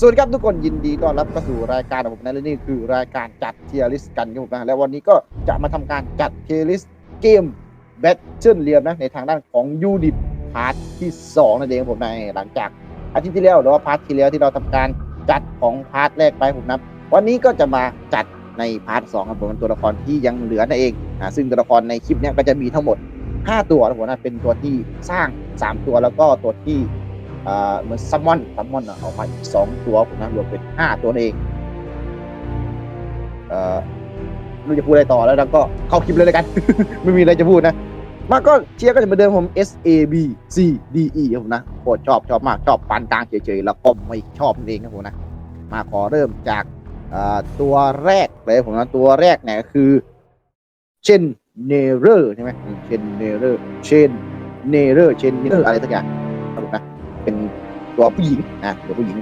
สวัสดีครับทุกคนยินดีต้อนรับเข้าสู่รายการของผมนะและนี่คือรายการจัดเทียริสกันครับผมนะและวันนี้ก็จะมาทำการจัดเทียริสเกมแบทเทิลเรียมนะในทางด้านของยูนิตพาร์ทที่2นั่นเองผมนะหลังจากอาทิตย์ที่แล้วหรือว่าพาร์ทที่แล้วที่เราทำการจัดของพาร์ทแรกไปผมนะวันนี้ก็จะมาจัดในพาร์ทสองครับผมเป็นตัวละครที่ยังเหลือนั่นเองอ่าซึ่งตัวละครในคลิปนี้ก็จะมีทั้งหมด 5 ตัวนะผมนะเป็นตัวที่สร้าง 3 ตัวแล้วก็ตัวที่ เหมือนซัมมอนซัมมอนออกมาอีกสองตัวผมนะรวมเป็นห้าตัวเองเออรู้จะพูดอะไรต่อแล้วแล้วก็เข้าคลิปเลยแล้วกัน ไม่มีอะไรจะพูดนะ มาก็เชียร์ก็จะเหมือนเดิมผม S A B C D E ครับผมนะโคตรชอบชอบมากชอบปานกลางเฉยๆแล้วก็ไม่ชอบเองครับผมนะ มาขอเริ่มจากตัวแรกเลยผมนะตัวแรกเนี่ยคือเชนเนเรอร์ใช่ไหมเชนเนเรอร์เชนเนเรอร์เชนเนเรอร์อะไรสักอย่าง ตัวผู้หญิงนะตัวผู้หญิง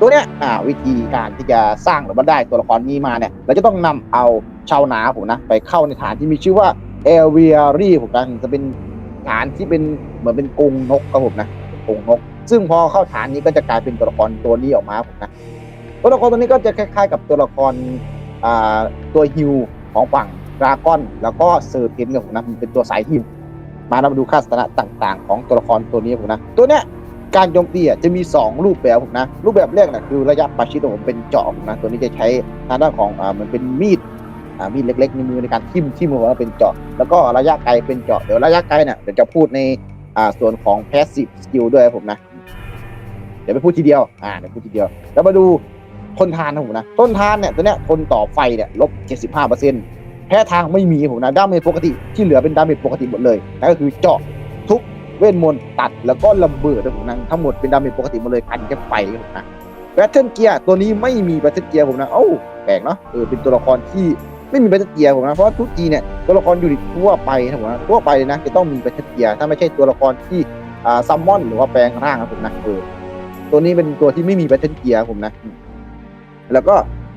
ตัวเนี้ยอ่าวิธีการที่จะสร้างหรือว่าได้ตัวละครนี้มาเนี่ย เราจะต้องนำเอาชาวนาผมนะไปเข้าในฐานที่มีชื่อว่าเอเวียรี่ผมนะจะเป็นฐานที่เป็นเหมือนเป็นกรงนกครับผมนะกรงนก ซึ่งพอเข้าฐานนี้ก็จะกลายเป็นตัวละครตัวนี้ออกมาผมนะตัวละครตัวนี้ก็จะคล้าย ๆ กับตัวละครอ่าตัวฮิวของฝั่งดราก้อน แล้วก็เซอร์เพนกับผมนะมันเป็นตัวสายฮิวมาเรามาดูค่าสถานะต่าง ๆ ของตัวละครตัวนี้ผมนะตัวเนี้ย การโจมตีอะจะมี 2 รูปแบบผมนะ รูปแบบแรกนะคือระยะประชิดผมเป็นเจาะนะตัวนี้จะใช้ทางด้านของอ่ามันเป็นมีดอ่ามีดเล็ก ๆ ในมือในการทิ่มทิ่มหัวเป็นเจาะ แล้วก็ระยะไกลเป็นเจาะเดี๋ยวระยะไกลเนี่ยเดี๋ยวจะพูดในอ่าส่วนของ passive skill ด้วยผมนะ เดี๋ยวไปพูดทีเดียวอ่าเดี๋ยวพูดทีเดียว แล้วมาดูทนทานนะผมนะ ต้นทานเนี่ยตัวเนี้ยทนต่อไฟเนี่ยลบ75%แพ้ทางไม่มีผมนะดาเมจปกติที่เหลือเป็นดาเมจปกติหมดเลยนั่นก็คือเจาะ เวทมนต์ตัดแล้วก็ระเบิดนะผมนะทั้งหมดเป็นดาเมจปกติหมดเลยกันแค่ไฟผมนะแบทเทิลเกียร์ตัวนี้ไม่มีแบทเทิลเกียร์ผมนะเอ้าแปลกเนาะเออเป็นตัวละครที่ไม่มีแบทเทิลเกียร์ผมนะเพราะทุกทีเนี่ยตัวละครยูนิตทั่วไปนะผมนะทั่วไปเลยนะจะต้องมีแบทเทิลเกียร์ถ้าไม่ใช่ตัวละครที่อ่าซัมมอนหรือว่าแปลงร่างครับผมนะเออตัวนี้เป็นตัวที่ไม่มีแบทเทิลเกียร์ผมนะ แล้วก็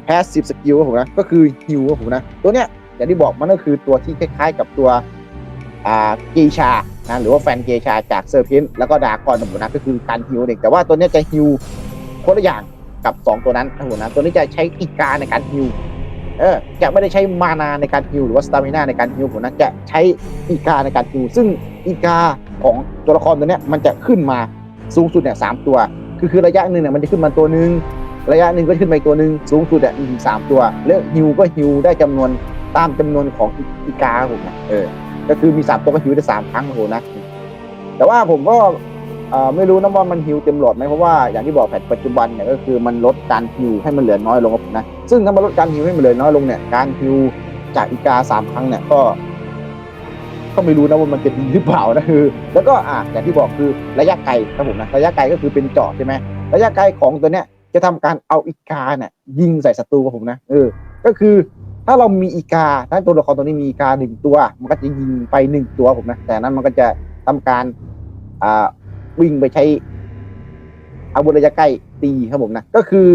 passive skill ครับผมนะก็คือฮิวผมนะตัวเนี้ยอย่างที่บอกมันก็คือตัวที่คล้ายๆกับตัว กชานะหรือว่าแฟนเกชาจากเซอร์เพนแล้วก็ดาร์คอนนะผมนะก็คือการฮิวเด็กแต่ว่าตัวนี้จะฮิวคนละอย่างกับ 2 ตัวนั้นนะผมนะตัวนี้จะใช้อีกาในการฮิวเออจะไม่ได้ใช้มานาในการฮิวหรือว่าสตามินาในการฮิวผมนะจะใช้อีกาในการฮิวซึ่งอีกาของตัวละครตัวนี้มันจะขึ้นมาสูงสุดเนี่ยสามตัว คือคือระยะหนึ่งเนี่ยมันจะขึ้นมาตัวหนึ่งระยะหนึ่งก็ขึ้นไปอีกตัวหนึ่งสูงสุดอะมีสามตัว แล้วฮิวก็ฮิวได้จำนวนตามจำนวนของอีกาผมนะเออ ก็คือมีสามตัวก็ฮิวได้สามครั้งโอ้โหนะแต่ว่าผมก็ไม่รู้นะว่ามันฮิวเต็มหลอดไหมเพราะว่าอย่างที่บอกแพทปัจจุบันเนี่ยก็คือมันลดการฮิวให้มันเหลือน้อยลงครับผมนะซึ่งถ้ามันลดการฮิวให้มันเหลือน้อยลงเนี่ยการฮิวจากอีกาสามครั้งเนี่ยก็ก็ไม่รู้นะว่ามันจะดีหรือเปล่านะคือ แล้วก็อะอย่างที่บอกคือระยะไกลครับผมนะระยะไกลก็คือเป็นเจาะใช่ไหมระยะไกลของตัวเนี้ยจะทำการเอาอีกาเนี่ยยิงใส่ศัตรูกับผมนะเออ ก็คือ ถ้าเรามีอีกา ถ้าตัวละครตัวนี้มีอีกาหนึ่งตัว มันก็จะยิงไปหนึ่งตัวผมนะ แต่นั้นมันก็จะทำการอ่าวิ่งไปใช้อาวุธระยะใกล้ตีครับผมนะ ก็คือ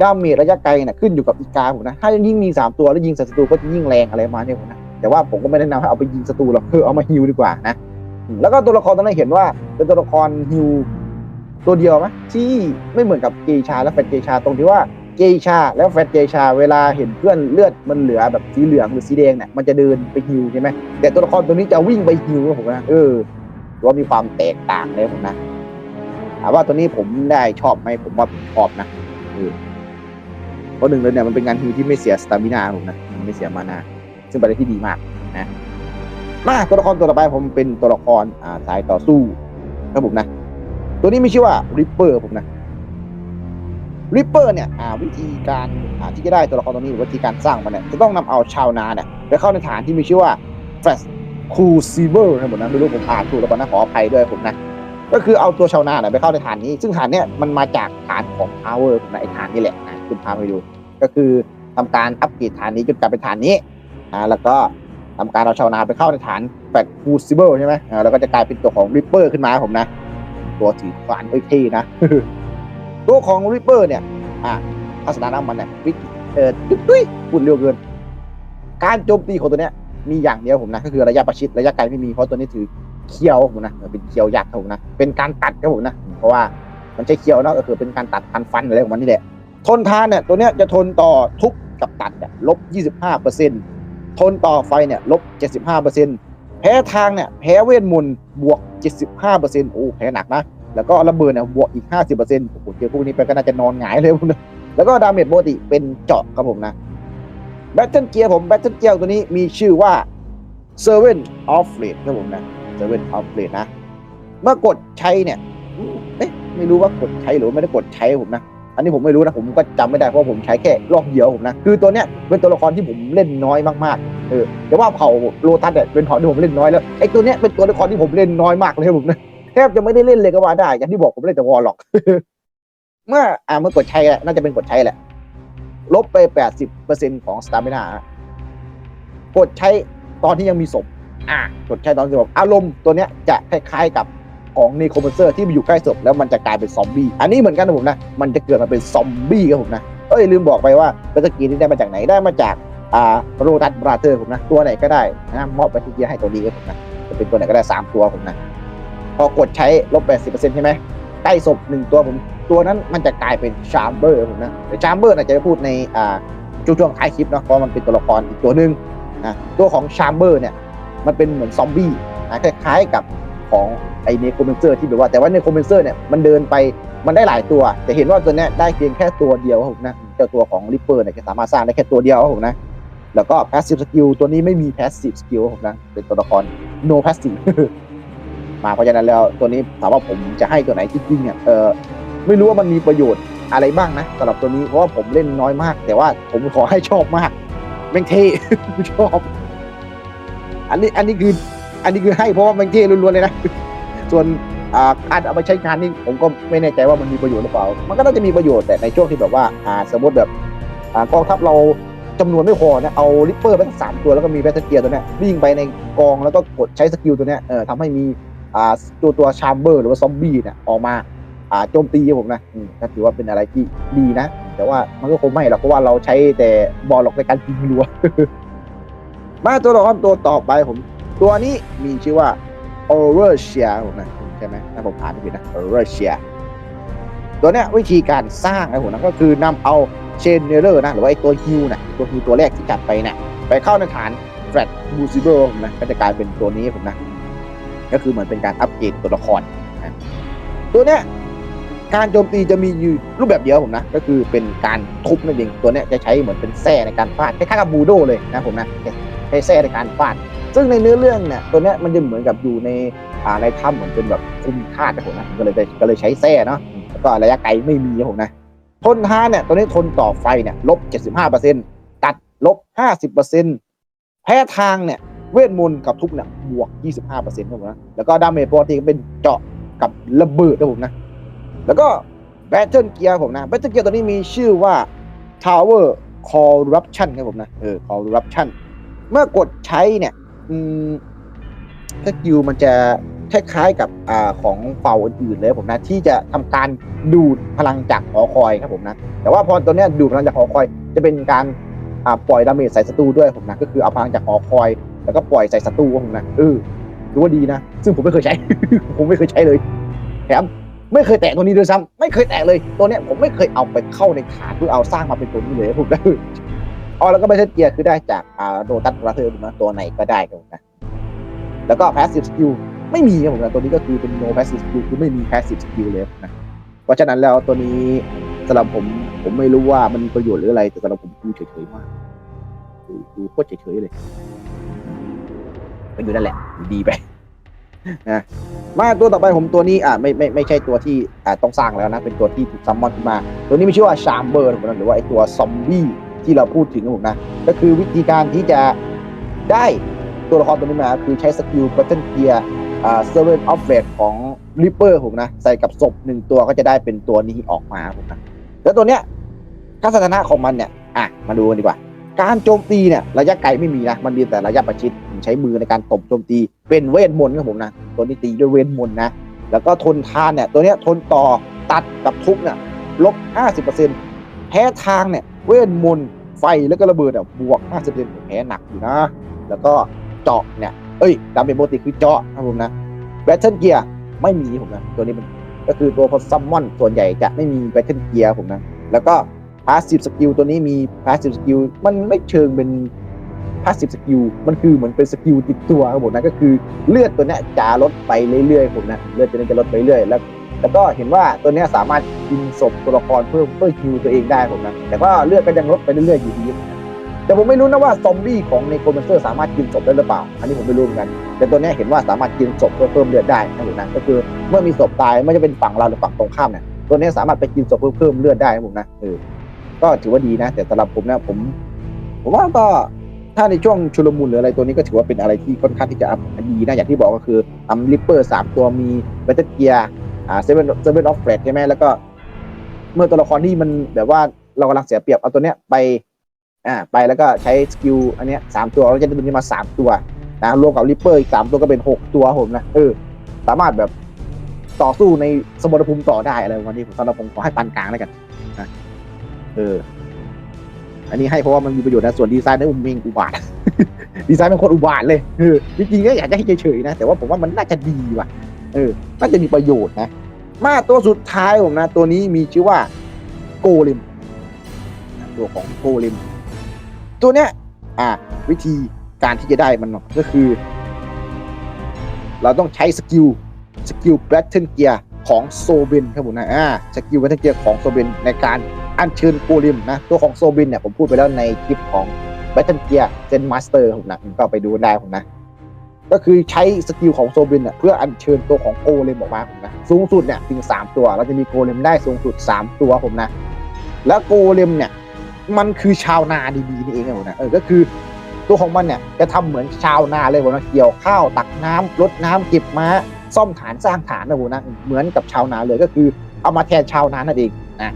ดาเมจระยะไกลเนี่ยขึ้นอยู่กับอีกาผมนะ ถ้ายิ่งมีสามตัวแล้วยิงศัตรูก็จะยิ่งแรงอะไรมาณนี้ผมนะ แต่ว่าผมก็ไม่แนะนำให้เอาไปยิงศัตรูหรอกคือเอามาฮิวดีกว่านะ แล้วก็ตัวละครตัวนั้นเห็นว่าเป็นตัวละครฮิวตัวเดียวไหมที่ไม่เหมือนกับเกชาและแฟนเกชาตรงที่ว่า เกชา แล้วแฟนเกชา เวลาเห็นเพื่อนเลือดมันเหลือแบบสีเหลืองหรือสีแดงเนี่ยมันจะเดินไปฮิวใช่ไหมแต่ตัวละครตัวนี้จะวิ่งไปฮิวผมนะเออว่ามีความแตกต่างเลยผมนะถามว่าตัวนี้ผมได้ชอบไหมผมว่าผมชอบนะเออเพราะหนึ่งเลยเนี่ยมันเป็นงานฮิวที่ไม่เสียสตามินาผมนะมันไม่เสียมานาซึ่งเป็นอะไรที่ดีมากนะมาตัวละครตัวต่อไปผมเป็นตัวละครอ่าสายต่อสู้ครับผมนะ ตัวนี้มีชื่อว่า Ripper ผมนะ Ripper เนี่ยอ่าวิธีการอ่าที่จะได้ตัวละครตัวนี้หรือวิธีการสร้างมันเนี่ยจะต้องนำเอาชาวนาเนี่ยไปเข้าในฐานที่มีชื่อว่า Fast Crucible นะผมนะไม่รู้ผมอ่านถูกหรือเปล่านะขออภัยด้วยผมนะก็คือเอาตัวชาวนาเนี่ยไปเข้าในฐานนี้ ซึ่งฐานเนี่ยมันมาจากฐานของ Power ผมนะไอฐานนี่แหละนะคุณพาไปดู ก็คือทำการอัปเกรดฐานนี้จนกลายเป็นฐานนี้อ่าแล้วก็ทำการเอาชาวนาไปเข้าในฐาน Fast Crucible ใช่ไหมอ่าแล้วก็จะกลายเป็นตัวของ Ripper ขึ้นมาผมนะ ตัวถือขวานเอ้ยเท่นะ ตัวของริปเปอร์เนี่ยอะทัศนะน้ำมันเนี่ยวิกเออตุ้ยตุ้ยพูดเร็วเกิน การโจมตีของตัวเนี้ยมีอย่างเดียวผมนะ ก็คือระยะประชิดระยะไกลไม่มีเพราะตัวนี้ถือเคียวผมนะเป็นเคียวยักษ์ครับผมนะเป็นการตัดครับผมนะเพราะว่ามันใช้เคียวเนาะก็คือเป็นการตัดพันฟันอะไรของมันนี่แหละทนทานเนี่ยตัวเนี้ยจะทนต่อทุบกับตัดเนี่ยลบ25%ทนต่อไฟเนี่ยลบ75%แพ้ทางเนี่ยแพ้เวทมนต์บวก 75%โอ้แพ้หนักนะ แล้วก็ระเบิดเนี่ยบวกอีก 50%โอ้โหเจอพวกนี้ไปก็น่าจะนอนหงายเลยพวกนี้แล้วก็ดาเมจปกติเป็นเจาะครับผมนะแบตเทิลเกียร์ผมแบตเทิลเกียร์ตัวนี้มีชื่อว่า Servant of Blade ครับผมนะ Servant of Blade นะ เมื่อกดใช้เนี่ยเอ๊ะไม่รู้ว่ากดใช้หรือไม่ได้กดใช้ผมนะ อันนี้ผมไม่รู้นะ ผมก็จำไม่ได้เพราะผมใช้แค่รอบเดียวผมนะ คือตัวเนี้ยเป็นตัวละครที่ผมเล่นน้อยมากๆเออแต่ว่าเผ่าโลตัสเนี่ยเป็นเผ่าที่ผมเล่นน้อยแล้วไอ้ตัวเนี้ยเป็นตัวละครที่ผมเล่นน้อยมากเลยผมนะ แทบจะไม่ได้เล่นเลยก็ว่าได้ อย่างที่บอกผมเล่นแต่วอลล็อก เมื่ออ่าเมื่อกดใช้อะน่าจะเป็นกดใช้แหละ ลบไปแปดสิบเปอร์เซ็นของสตาร์มินากดใช้ตอนที่ยังมีศพอ่ากดใช้ตอนที่ศพอารมณ์ตัวเนี้ยจะคล้ายๆกับของนีโคมเซอร์ที่มันอยู่ใกล้ศพแล้วมันจะกลายเป็นซอมบี้อันนี้เหมือนกันนะผมนะ มันจะเกิดมาเป็นซอมบี้ครับผมนะเอ้ยลืมบอกไปว่าเบสกีนี่ได้มาจากไหนได้มาจากอ่าโรดัสบราเธอร์ผมนะ ตัวไหนก็ได้นะมอบไปที่เกียร์ให้ตัวนี้ครับผมนะจะเป็นตัวไหนก็ได้สามตัวผมนะ พอกดใช้ลบ 80%ใช่ไหมใกล้ศพหนึ่งตัวผมตัวนั้นมันจะกลายเป็นชาร์เบอร์ผมนะแต่ชาร์เบอร์อาจจะพูดในอ่าช่วงๆท้ายคลิปเนาะเพราะมันเป็นตัวละครอีกตัวหนึ่งนะตัวของชาร์เบอร์เนี่ยมันเป็นเหมือนซอมบี้นะคล้ายๆกับของไอเนโคเมนเซอร์ที่แบบว่าแต่ว่าเนโคเมนเซอร์เนี่ยมันเดินไปมันได้หลายตัว แต่เห็นว่าตัวเนี้ยได้เพียงแค่ตัวเดียวครับผมนะเจ้าตัวของริปเปอร์เนี่ยจะสามารถสร้างได้แค่ตัวเดียวครับผมนะแล้วก็ passive skill ตัวนี้ไม่มี passive skill ครับผมนะเป็นตัวละคร no passive มาเพราะฉะนั้นแล้วตัวนี้ถามว่าผมจะให้ตัวไหนจริงๆเนี่ยเออไม่รู้ว่ามันมีประโยชน์อะไรบ้างนะสำหรับตัวนี้เพราะว่าผมเล่นน้อยมาก แต่ว่าผมขอให้ชอบมากแม่งเท่ชอบ อันนี้อันนี้คือ อันนี้คือให้เพราะว่าแม่งเท่ล้วนๆเลยนะ ส่วนอ่าการเอาไปใช้งานนี่ผมก็ไม่แน่ใจว่ามันมีประโยชน์หรือเปล่า มันก็น่าจะมีประโยชน์แต่ในช่วงที่แบบว่าอ่าสมมติแบบอ่ากองทัพเราจำนวนไม่พอนะเอาริปเปอร์ไปสักสามตัวแล้วก็มีแบตเตอร์เกียร์ตัวเนี้ยวิ่งไปในกองแล้วก็กดใช้สกิลตัวเนี้ยเออทำให้มี อ่าตัวตัวชามเบอร์หรือว่าซอมบี้เนี่ยออกมาอ่าโจมตีผมนะก็ถือว่าเป็นอะไรที่ดีนะ แต่ว่ามันก็คงไม่หรอกเพราะว่าเราใช้แต่บอลหลอกในการยิงรัวมาตัวต่อครตัวต่อไปผม ตัวนี้มีชื่อว่า o r e s i a ผมนะใช่ไหมถ้าผมอ่านไม่ผิดนะ o r e s i a ตัวเนี้ยวิธีการสร้างนะผมนะก็คือนำเอาเชนเนอร์นะหรือว่าไอตัวฮิวนะตัวฮิวตัวแรกที่จัดไปเนี่ยไปเข้าในฐานแฟลตบูซิเบอร์ผมนะก็จะกลายเป็นตัวนี้ผมนะ ก็คือเหมือนเป็นการอัปเกรดตัวละครนะตัวเนี้ยการโจมตีจะมีอยู่รูปแบบเดียวผมนะ ก็คือเป็นการทุบนั่นเองตัวเนี้ยจะใช้เหมือนเป็นแส้ในการฟาดคล้ายๆกับบูโดเลยนะผมนะใช้แส้ในการฟาด ซึ่งในเนื้อเรื่องเนี่ยตัวเนี้ยมันจะเหมือนกับอยู่ในอ่าในถ้ำเหมือนเป็นแบบคุมธาตุนะผมนะก็เลยก็เลยใช้แส้เนาะแล้วก็ระยะไกลไม่มีนะผมนะทนทานเนี่ยตัวนี้ทนต่อไฟเนี่ยลบ75%ตัดลบ50%แพ้ทางเนี่ย เวทมนต์กับทุบเนี่ยบวก 25%ครับผมนะ แล้วก็ดาเมจปกติก็เป็นเจาะกับระเบิดนะผมนะ แล้วก็แบตเทิลเกียร์ผมนะแบตเทิลเกียร์ตัวนี้มีชื่อว่า Tower Corruption ครับผมนะ เออ Corruption เมื่อกดใช้เนี่ย อืมสกิลมันจะคล้ายๆกับอ่าของเป่าอื่นๆเลยผมนะ ที่จะทำการดูดพลังจากหอคอยครับผมนะ แต่ว่าพอตัวเนี้ยดูดพลังจากหอคอย จะเป็นการอ่าปล่อยดาเมจใส่ศัตรูด้วยผมนะก็คือเอาพลังจากหอคอย แล้วก็ปล่อยใส่ศัตรูครับผมนะเออดูว่าดีนะ ซึ่งผมไม่เคยใช้ ผมไม่เคยใช้เลยแถมไม่เคยแตะตัวนี้ด้วยซ้ำไม่เคยแตะเลยตัวเนี้ยผมไม่เคยเอาไปเข้าในฐานเพื่อเอาสร้างมาเป็นตัวนี้เลยผมนะอ๋อแล้วก็ไม่ใช่เกียร์คือได้จากอ่าโดตัสราเธอร์นะตัวไหนก็ได้ครับนะแล้วก็ passive skill ไม่มีครับผมนะตัวนี้ก็คือเป็น no passive skill คือไม่มี passive skill เลยนะเพราะฉะนั้นแล้วตัวนี้สำหรับผมผมไม่รู้ว่ามันประโยชน์หรืออะไรแต่สำหรับผมดูเฉยๆมากดูดูโคตรเฉยๆเลย มันอยู่นั่นแหละดีไปนะมาตัวต่อไปผมตัวนี้อ่าไม่ไม่ไม่ใช่ตัวที่อ่าต้องสร้างแล้วนะ เป็นตัวที่ถูกซัมมอนขึ้นมา ตัวนี้มีชื่อว่าชามเบอร์หรือว่าไอตัวซอมบี้ที่เราพูดถึงนะผมนะ ก็คือวิธีการที่จะได้ตัวละครตัวนี้มา คือใช้สกิล Battle Gear อ่า Servant of Red ของ Reaper ผมนะ ใส่กับศพหนึ่งตัวก็จะได้เป็นตัวนี้ออกมาผมนะแล้วตัวเนี้ยทัศนะของมันเนี่ยอะมาดูกันดีกว่า การโจมตีเนี่ยระยะไกลไม่มีนะมันมีแต่ระยะประชิด ใช้มือในการตบโจมตีเป็นเวทมนต์ครับผมนะตัวนี้ตีด้วยเวทมนต์นะแล้วก็ทนทานเนี่ยตัวเนี้ยทนต่อตัดกับทุบเนี่ยลบ 50%แพ้ทางเนี่ยเวทมนต์ไฟแล้วก็ระเบิดอะบวก 50%แพ้หนักอยู่นะ แล้วก็เจาะเนี่ยเอ้ยดาเมจโบติคือเจาะครับผมนะแบทเทิลเกียร์ไม่มีผมนะตัวนี้มันก็คือตัวพอซัมมอนส่วนใหญ่จะไม่มีแบทเทิลเกียร์ผมนะแล้วก็พาสซีฟสกิลตัวนี้มีพาสซีฟสกิลมันไม่เชิงเป็น พาสซีฟสกิลมันคือเหมือนเป็นสกิลติดตัวครับผมนะก็คือเลือดตัวนี้จะลดไปเรื่อยๆผมนะเลือดตัวนี้จะลดไปเรื่อยแล้วแล้วก็เห็นว่าตัวนี้สามารถกินศพตัวละครเพื่อเพื่อฮิวตัวเองได้ผมนะแต่ว่าเลือดก็ยังลดไปเรื่อยๆอยู่ดีนะแต่ผมไม่รู้นะว่าซอมบี้ของในโคเมนเซอร์สามารถกินศพได้หรือเปล่า อันนี้ผมไม่รู้เหมือนกัน แต่ตัวนี้เห็นว่าสามารถกินศพเพื่อเพิ่มเลือดได้นะผมนะก็คือเมื่อมีศพตายไม่ว่าจะเป็นฝั่งเราหรือฝั่งตรงข้ามเนี่ยตัวนี้สามารถไปกินศพเพื่อเพิ่มเลือดได้นะผมนะเออก็ถือว่าดีนะ แต่สำหรับผมนะผม ผมว่าก็ ถ้าในช่วงชุลมุนหรืออะไรตัวนี้ก็ถือว่าเป็นอะไรที่ค่อนข้างที่จะดีนะอย่างที่บอกก็คืออัมลิปเปอร์สามตัวมีเบตเตอร์เกียร์อ่าเซเว่นเซเว่นออฟเฟรดใช่ไหมแล้วก็ เมื่อตัวละครที่มันแบบว่าเรากำลังเสียเปรียบเอาตัวเนี้ยไปอ่าไปแล้วก็ใช้สกิลอันเนี้ยสามตัวเราจะได้ตัวนี้มาสามตัวนะรวมกับริปเปอร์อีกสามตัวก็เป็นหกตัวผมนะเออสามารถแบบต่อสู้ในสมรภูมิต่อได้อะไรประมาณนี้ผมสำหรับผมขอให้ปานกลางแล้วกันนะเออ อันนี้ให้เพราะว่ามันมีประโยชน์นะส่วนดีไซน์นั้นอุเมงอุบาท ดีไซน์เป็นคนอุบาทเลยเออจริงๆก็อยากจะให้เฉยๆนะ แต่ว่าผมว่ามันน่าจะดีว่ะเออน่าจะมีประโยชน์นะ มาตัวสุดท้ายผมนะ ตัวนี้มีชื่อว่าโกลิมตัวของโกลิมตัวเนี้ยอ่าวิธีการที่จะได้มันก็คือ เราต้องใช้สกิลสกิลแบทเทิลเกียร์ของโซเบนครับผมนะอ่าสกิลแบทเทิลเกียร์ของโซเบนในการ อัญเชิญโกลิมนะ ตัวของโซเบนเนี่ยผมพูดไปแล้วในคลิปของแบทเทิลเกียร์เซนมาสเตอร์ผมนะก็ไปดูได้ผมนะ ก็คือใช้สกิลของโซบินเน่ะเพื่ออัญเชิญตัวของโกเลมออกมาผมนะสูงสุดเนี่ยถึงสามตัว เราจะมีโกเลมได้สูงสุดสามตัวผมนะ แล้วโกเลมเนี่ย มันคือชาวนาดีๆนี่เองนะผมนะเออก็คือตัวของมันเนี่ยจะทำเหมือนชาวนาเลยผมนะเกี่ยวข้าวตักน้ำรดน้ำเก็บม้าซ่อมฐานสร้างฐานนะผมนะเหมือนกับชาวนาเลยก็คือเอามาแทนชาวนานั่นเองนะ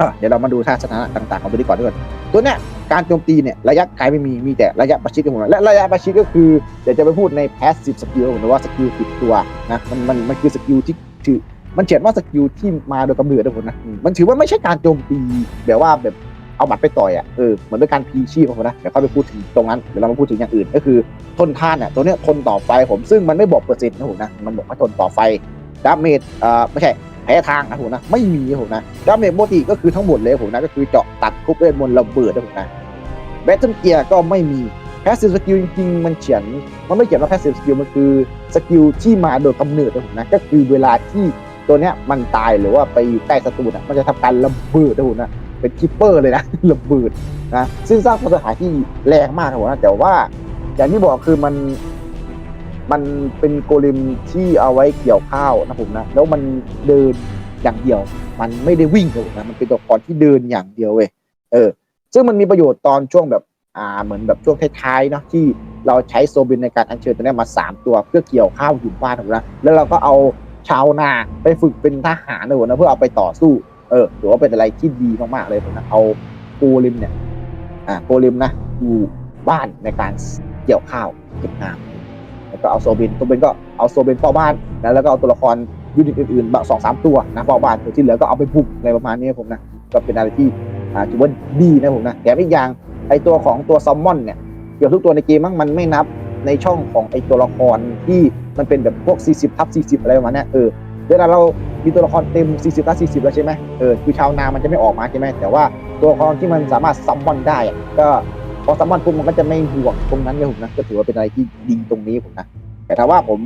อะเดี๋ยวเรามาดูท่าสถานะต่างๆของตัวนี้ก่อนด้วยตัวเนี้ยการโจมตีเนี่ยระยะไกลไม่มีมีแต่ระยะประชิดกันหมดและระยะประชิดก็คือเดี๋ยวจะไปพูดในแพสซีฟสกิลหรือว่าสกิลติดตัวนะมันมันมันคือสกิลที่ถือมันเขียนว่าสกิลที่มาโดยกำเนิดนะผมนะมันถือว่าไม่ใช่การโจมตีแบบว่าแบบเอาบัตรไปต่อยอะเออเหมือนด้วยการพีชีพผมนะเดี๋ยวค่อยไปพูดถึงตรงนั้นเดี๋ยวเรามาพูดถึงอย่างอื่น ก็คือทนทานอะตัวเนี้ยทนต่อไฟผมซึ่งมันไม่บอกเปอร์เซ็นต์นะผมนะมันบอกว่าทนต่อไฟดาเมจเอ่อไม่ใช่ แพ้ทางนะผมนะไม่มีผมนะดาเมจโมติก็คือทั้งหมดเลยผมนะก็คือเจาะตัดทุบเวทมนต์ระเบิดนะผมนะแบทเทิลเกียร์ก็ไม่มีแพสซีฟสกิลจริงๆมันเขียนมันไม่เขียนว่าแพสซีฟสกิลมันคือสกิลที่มาโดยกำเนิดนะผมนะก็คือเวลาที่ตัวเนี้ยมันตายหรือว่าไปอยู่ใกล้ศัตรูนะมันจะทำการระเบิดนะผมนะเป็นคิปเปอร์เลยนะระเบิดนะซึ่งสร้างความเสียหายที่แรงมากนะผมนะแต่ว่าอย่างที่บอกคือมัน มันเป็นโกเลมที่เอาไว้เกี่ยวข้าวนะผมนะ แล้วมันเดินอย่างเดียว มันไม่ได้วิ่งเลยนะมันเป็นตัวละครที่เดินอย่างเดียวเว้ยเออ ซึ่งมันมีประโยชน์ตอนช่วงแบบอ่าเหมือนแบบช่วงท้ายๆเนาะที่เราใช้โซบินในการอัญเชิญตัวนี้มาสามตัวเพื่อเกี่ยวข้าวอยู่บ้านถูกนะแล้วเราก็เอาชาวนาไปฝึกเป็นทหารนะผมนะเพื่อเอาไปต่อสู้เออถือว่าเป็นอะไรที่ดีมากๆเลยผมนะเอาโกเลมเนี่ยอ่าโกเลมนะอยู่บ้านในการเกี่ยวข้าวเก็บน้ำ ก็เอาโซเบนตัวเบนก็เอาโซเบนเฝ้าบ้านนะแล้วก็เอาตัวละครยูนิตอื่นๆบางสองสามตัวนะเฝ้าบ้านตัวที่เหลือก็เอาไปบุกอะไรประมาณนี้ผมนะก็เป็นอะไรที่ถือว่าดีนะผมนะแถมอีกอย่างไอตัวของตัวซัมมอนเนี่ยเกือบทุกตัวในเกมมั้งมันไม่นับในช่องของไอตัวละครที่มันเป็นแบบพวก 40ทับ40 อะไรประมาณนี้เออเวลาเรามีตัวละครเต็ม 40ทับ40 แล้วใช่ไหมเออคือชาวนามันจะไม่ออกมาใช่ไหมแต่ว่าตัวละครที่มันสามารถซัมมอนได้ก็ พอซัมมอนปุ๊บมันก็จะไม่ห่วงตรงนั้นเลยผมนะก็ถือว่าเป็นอะไรที่ดีตรงนี้ผมนะแต่ถ้าว่าผม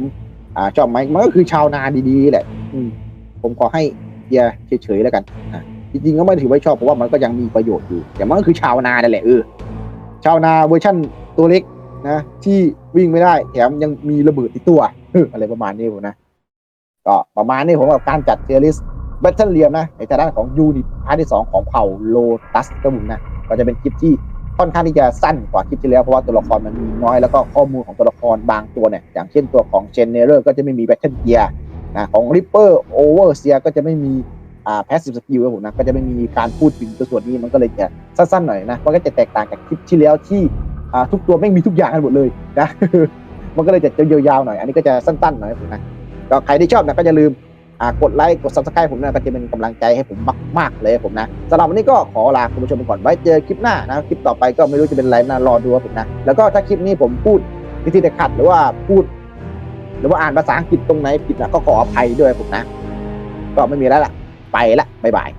อ่าชอบไหมมันก็คือชาวนาดีๆแหละ อืมผมขอให้เฮียเฉยๆแล้วกันอะจริงๆก็ไม่ถือว่าชอบเพราะว่ามันก็ยังมีประโยชน์อยู่ แต่มันก็คือชาวนานั่นแหละเออชาวนาเวอร์ชั่นตัวเล็กนะที่วิ่งไม่ได้แถมยังมีระเบิดติดตัวอะไรประมาณนี้ผมนะก็ประมาณนี้ผมกับการจัดเทลิสแบทเทิลเรียมนะในทางด้านของยูนิตพาร์ทที่สองของเผ่าโลตัสก็บุมนะก็จะเป็นคลิปที่ ค่อนข้างที่จะสั้นกว่าคลิปที่แล้วเพราะว่าตัวละครมันมีน้อยแล้วก็ข้อมูลของตัวละครบางตัวเนี่ยอย่างเช่นตัวของเจนเนอร์ก็จะไม่มีแบทเทิลเกียร์นะของริปเปอร์โอเวอร์เซียก็จะไม่มีอ่าแพสซีฟสกิลครับผมนะก็จะไม่มีการพูดถึงตัวส่วนนี้มันก็เลยจะสั้นๆหน่อยนะมันก็จะแตกต่างจากคลิปที่แล้วที่อ่าทุกตัวไม่งมีทุกอย่างกันหมดเลยนะมันก็เลยจะยาวๆหน่อย อันนี้ก็จะสั้นๆหน่อยนะก็ใครที่ชอบนะก็อย่าลืม กดไลค์กดซับสไครป์ผมนะก็จะเป็นกำลังใจให้ผมมากๆเลยผมนะสำหรับวันนี้ก็ขอลาคุณผู้ชมไปก่อนไว้เจอคลิปหน้านะคลิปต่อไปก็ไม่รู้จะเป็นอะไรนะรอดูผมนะแล้วก็ถ้าคลิปนี้ผมพูดวิธีเด็ดขัดหรือว่าพูด หรือว่าอ่านภาษาอังกฤษตรงไหนผิดนะก็ขออภัยด้วยผมนะ ก็ไม่มีแล้วล่ะ ไปละบ๊ายบาย